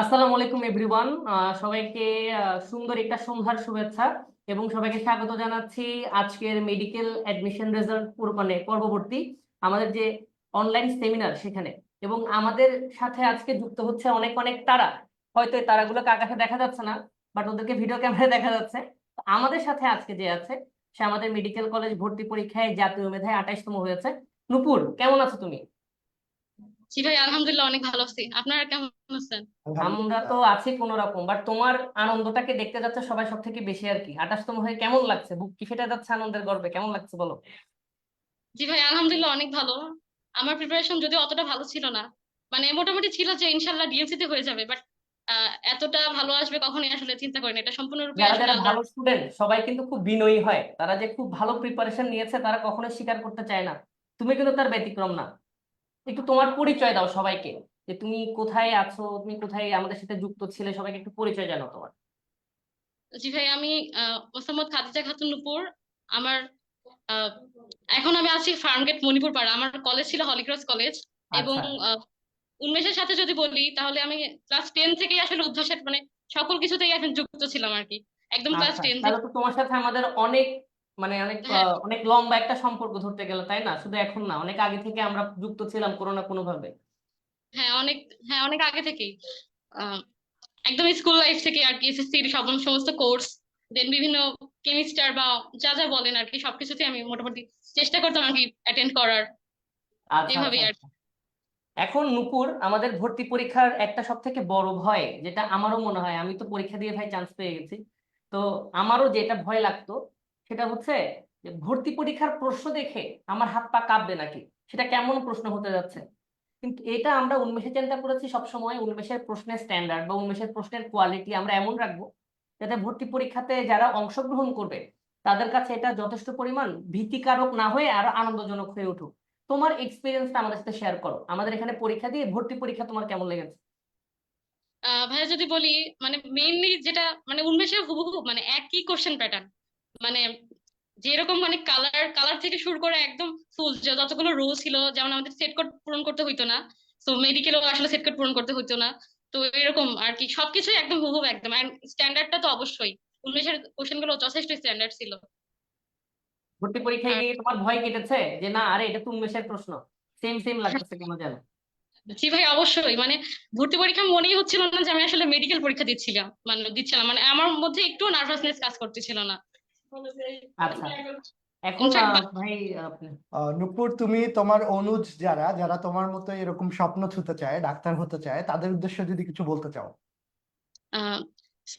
আসসালামু আলাইকুম এভরিওয়ান সবাইকে সুন্দর একটা সন্ধ্যার শুভেচ্ছা এবং সবাইকে স্বাগত জানাচ্ছি আজকের মেডিকেল অ্যাডমিশন রেজাল্ট মানে পরবর্তী আমাদের যে অনলাইন সেমিনার সেখানে। এবং আমাদের সাথে আজকে যুক্ত হচ্ছে অনেক অনেক তারা। হয়তো এই তারাগুলোকে আকাশে দেখা যাচ্ছে না বাট ওদেরকে ভিডিও ক্যামেরায় দেখা যাচ্ছে। আমাদের সাথে আজকে যে আছে, সে আমাদের মেডিকেল কলেজ ভর্তি পরীক্ষায় জাতীয় মেধায় আঠাশতম হয়েছে। নুপুর, কেমন আছো তুমি? জি ভাই আলহামদুলিল্লাহ অনেক ভালো আছি। আপনারা কেমন আছেন? আমরা তো আছি কোন রকম বাট তোমার আনন্দটাকে দেখতে যাচ্ছে সবাই সব থেকে বেশি আর কি। আঠাশতম হয়ে কেমন লাগছে? বুক কি ফেটে যাচ্ছে আনন্দের গর্বে? কেমন লাগছে বলো? জি ভাই আলহামদুলিল্লাহ অনেক ভালো। আমার প্রিপারেশন যদিও অতটা ভালো ছিল না মানে মোটামুটি ছিল যে ইনশাল্লাহ ডিএমসি তে হয়ে যাবে বাট এতটা ভালো আসবে কখনোই আসলে চিন্তা করিনি। এটা সম্পূর্ণরূপে যারা যারা ভালো স্টুডেন্ট সবাই কিন্তু খুব বিনয়ী হয়। তারা যে খুব ভালো প্রিপারেশন নিয়েছে তারা কখনোই স্বীকার করতে চায় না। তুমি কিন্তু তার ব্যতিক্রম না। একটু তোমার পরিচয় দাও সবাইকে যে তুমি কোথায় আছো তুমি কোথায় আমাদের সাথে যুক্ত ছিলে সবাইকে একটু পরিচয় জানাও তোমার। জি ভাই আমি মোসাম্মদ খাদিজা খাতুন নূপুর। আমার এখন আমি আছি ফার্মগেট মণিপুর পাড়া। আমার কলেজ ছিল হলিক্রস কলেজ এবং আচ্ছা আহ, উন্মেষের সাথে যদি বলি তাহলে আমি ক্লাস টেন থেকেই আসলে উদ্ভাসের মানে সকল কিছুতেই এখন যুক্ত ছিলাম আর কি। একদম ক্লাস আচ্ছা টেন থেকে তোমার সাথে আমাদের অনেক মানে অনেক হ্যাঁ। অনেক লম্বা একটা সম্পর্ক ধরতে গেলে তাই না? শুধু এখন না অনেক আগে থেকে আমরা যুক্ত ছিলাম কোনো না কোনো ভাবে হ্যাঁ অনেক হ্যাঁ অনেক আগে থেকেই। একদম স্কুল লাইফ থেকে আর কি এসএসসির সব সমস্ত কোর্স দেন বিভিন্ন কেমিস্টার বা যা যা বলেন আর কি সবকিছুতে আমি মোটামুটি চেষ্টা করতাম আর কি অ্যাটেন্ড করার। আচ্ছা আচ্ছা আর আচ্ছা। এখন নুপুর আমাদের ভর্তি পরীক্ষার একটা সব থেকে বড় ভয় যেটা আমারও মনে হয় আমি তো পরীক্ষা দিয়ে ভাই চান্স পেয়ে গেছি। তো আমারও যেটা ভয় লাগতো সেটা হচ্ছে যে ভর্তি পরীক্ষার প্রশ্ন দেখে আমার হাত পা কাঁপবে নাকি? সেটা কেমন প্রশ্ন হতে যাচ্ছে? কিন্তু এটা আমরা উন্মেষে চিন্তা করেছি সবসময়, উন্মেষের প্রশ্নের স্ট্যান্ডার্ড বা উন্মেষের প্রশ্নের কোয়ালিটি আমরা এমন রাখব যাতে ভর্তি পরীক্ষাতে যারা অংশগ্রহণ করবে, তাদের কাছে এটা যথেষ্ট পরিমাণ ভীতিকারক না হয়ে আরও আনন্দজনক হয়ে উঠুক। তোমার এক্সপিরিয়েন্সটা আমাদের সাথে শেয়ার করো। আমাদের এখানে পরীক্ষা দিয়ে ভর্তি পরীক্ষা তোমার কেমন লেগেছে? ভাইয়া যদি বলি মানে মেইনলি যেটা মানে উন্মেষের হুবহু মানে একই কোশ্চেন প্যাটার্ন মানে যেরকম মানে কালার কালার থেকে শুরু করে একদম ফুল যতগুলো রো ছিল যেমন আমাদের সেট কোড পূরণ করতে হইতো না তো মেডিকেলও আসলে সেট কোড পূরণ করতে হইতো না তো এরকম আর কি সবকিছুই একদম হুবহু একদম স্ট্যান্ডার্ডটা তো অবশ্যই উন্মেষের কোশ্চেনগুলো যথেষ্ট স্ট্যান্ডার্ড ছিল। ভর্তি পরীক্ষায় গিয়ে তোমার ভয় কেটেছে? যে না আরে এটা উন্মেষের প্রশ্ন সেম সেম লাগতেছে কেন যেন? জি ভাই অবশ্যই মানে ভর্তি পরীক্ষা মনেই হচ্ছিল না যে আমি আসলে মেডিকেল পরীক্ষা দিচ্ছিলাম মানে দিচ্ছিলাম মানে আমার মধ্যে একটু নার্ভাসনেস কাজ করতেছিল না। আচ্ছা। এখন আহ, ভাই নূপুর তুমি তোমার অনুজ যারা যারা তোমার মতো এরকম স্বপ্ন ছুতে চায় ডাক্তার হতে চায় তাদের উদ্দেশ্যে যদি কিছু বলতে চাও।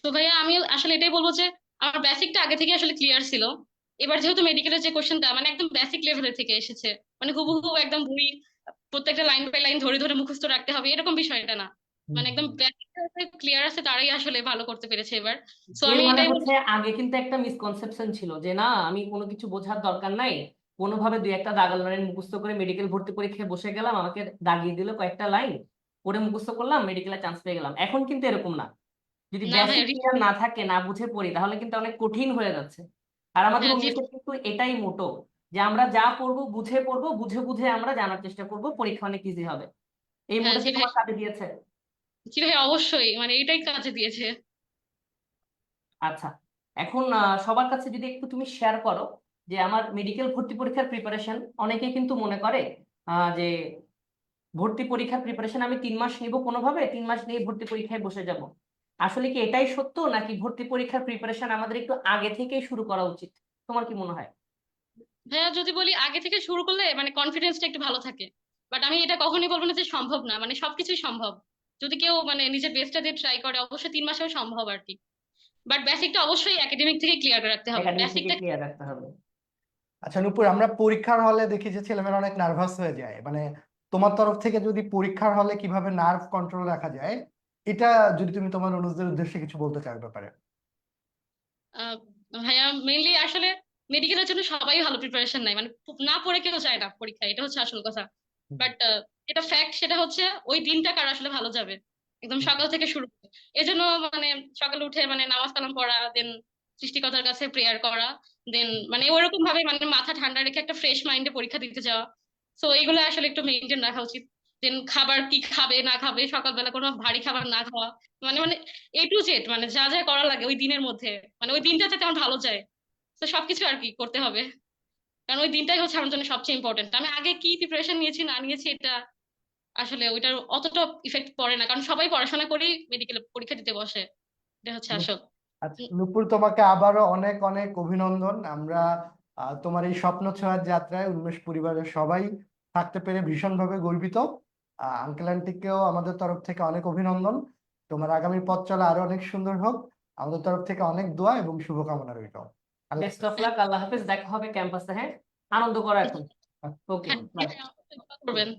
তো ভাইয়া আমি আসলে এটাই বলব যে আমার বেসিকটা আগে থেকে আসলে ক্লিয়ার ছিল। এবার যেহেতু মেডিকেলের যে কোশ্চেনটা মানে একদম বেসিক লেভেলের থেকে এসেছে। মানে হুবহু একদম বই প্রত্যেকটা লাইন বাই লাইন ধরে ধরে মুখস্থ রাখতে হবে এরকম বিষয়টা না। মানে একদম ক্লিয়ার আছে তারাই আসলে ভালো করতে পেরেছে এবার। সো আমি মানে এটাই হচ্ছে আগে কিন্তু একটা মিসকনসেপশন ছিল যে না আমি কোনো কিছু বোঝার দরকার নাই। কোনোভাবে দুই একটা দাগাল লাইন মুখস্থ করে মেডিকেল ভর্তি পরীক্ষায় বসে গেলাম আমাকে দাগিয়ে দিল কয়েকটা লাইন পড়ে মুখস্থ করলাম মেডিকেলে চান্স পেয়ে গেলাম। এখন কিন্তু এরকম না। যদি না বেসিক না থাকে না বুঝে পড়ি তাহলে কিন্তু অনেক কঠিন হয়ে যাচ্ছে। আর আমাদের হ্যাঁ কিন্তু এটাই মোটো যে আমরা যা পড়ব বুঝে পড়ব বুঝে বুঝে আমরা জানার চেষ্টা করব পরীক্ষা অনেক ইজি হবে। এই হ্যাঁ মোটো তোমার দিয়েছে। জি ভাই অবশ্যই। মানে এটাই কাজে দিয়েছে। আচ্ছা এখন সবার কাছে যদি একটু তুমি শেয়ার করো যে আমার মেডিকেল ভর্তি পরীক্ষার প্রিপারেশন অনেকে কিন্তু মনে করে যে ভর্তি পরীক্ষার প্রিপারেশন আমি তিন মাস নিব কোনোভাবে তিন মাস নিয়ে ভর্তি পরীক্ষায় বসে যাব। আসলে কি এটাই সত্য নাকি ভর্তি পরীক্ষার প্রিপারেশন আমাদের একটু আগে থেকেই শুরু করা উচিত? তোমার কি মনে হয়? ভাইয়া যদি বলি আগে থেকে শুরু করলে মানে কনফিডেন্সটা একটু ভালো থাকে। বাট আমি এটা কখনোই বলব না যে সম্ভব না মানে সবকিছুই সম্ভব। যদি কেউ মানে নিজের বেস্টটা দিয়ে ট্রাই করে অবশ্যই তিন মাসেও সম্ভব আর কি। বাট বেসিকটা অবশ্যই একাডেমিক থেকে ক্লিয়ার রাখতে হবে। বেসিকটা ক্লিয়ার রাখতে হবে। আচ্ছা নূপুর আমরা পরীক্ষার হলে দেখি যে ছেলেমেয়েরা অনেক নার্ভাস হয়ে যায়। মানে তোমার তরফ থেকে যদি পরীক্ষার হলে কীভাবে নার্ভ কন্ট্রোল রাখা যায় এটা যদি তুমি তোমার অনুজদের উদ্দেশ্যে কিছু বলতে চাও ব্যাপারে। ভাইয়া মেইনলি আসলে মেডিকেলের জন্য সবাই ভালো প্রিপারেশন নেয়। মানে না পড়ে কেউ চায় না পরীক্ষা এটা হচ্ছে আসল কথা। বাট এটা ফ্যাক্ট সেটা হচ্ছে ওই দিনটা কার আসলে ভালো যাবে? একদম সকাল থেকে শুরু এজন্য মানে সকালে উঠে মানে নামাজ কালাম পড়া দেন সৃষ্টিকর্তার কাছে প্রেয়ার করা দেন মানে ওরকম ভাবে মানে মাথা ঠান্ডা রেখে একটা ফ্রেশ মাইন্ডে পরীক্ষা দিতে যাওয়া। সো এগুলো আসলে একটু মেনটেন রাখা উচিত। দেন খাবার কি খাবে, না খাবে, সকালবেলা কোনো ভারী খাবার না খাওয়া। মানে মানে এ টু জেড মানে যা যা করা লাগে ওই দিনের মধ্যে। মানে ওই দিনটা যাতে আমার ভালো যায়। তো সবকিছু আর কি করতে হবে। কারণ ওই দিনটাই হচ্ছে আমার জন্য সবচেয়ে ইম্পর্টেন্ট আমি আগে কি প্রিপারেশন নিয়েছি, না নিয়েছি, এটা আসলে ওইটার অতটা ইফেক্ট পড়ে না। কারণ সবাই পড়াশোনা করেই মেডিকেল পরীক্ষা দিতে বসে। এটা হচ্ছে আসল। আচ্ছা নুপুর তোমাকে আবারও অনেক অনেক অভিনন্দন। আমরা তোমার এই স্বপ্ন ছোঁয়ার যাত্রায় উন্মেষ পরিবারের সবাই থাকতে পেরে ভীষণভাবে গর্বিত। আঙ্কেল আন্টিকেও আমাদের তরফ থেকে অনেক অভিনন্দন। তোমার আগামী পথ চলা আরও অনেক সুন্দর হোক। আমাদের তরফ থেকে অনেক দোয়া এবং শুভকামনা রইল। আল্লাহ বেস্ট অফ লাক আল্লাহ হাফেজ। দেখা হবে ক্যাম্পাসে হ্যাঁ? আনন্দ করো এখন। ওকে হ্যাঁ করবেন।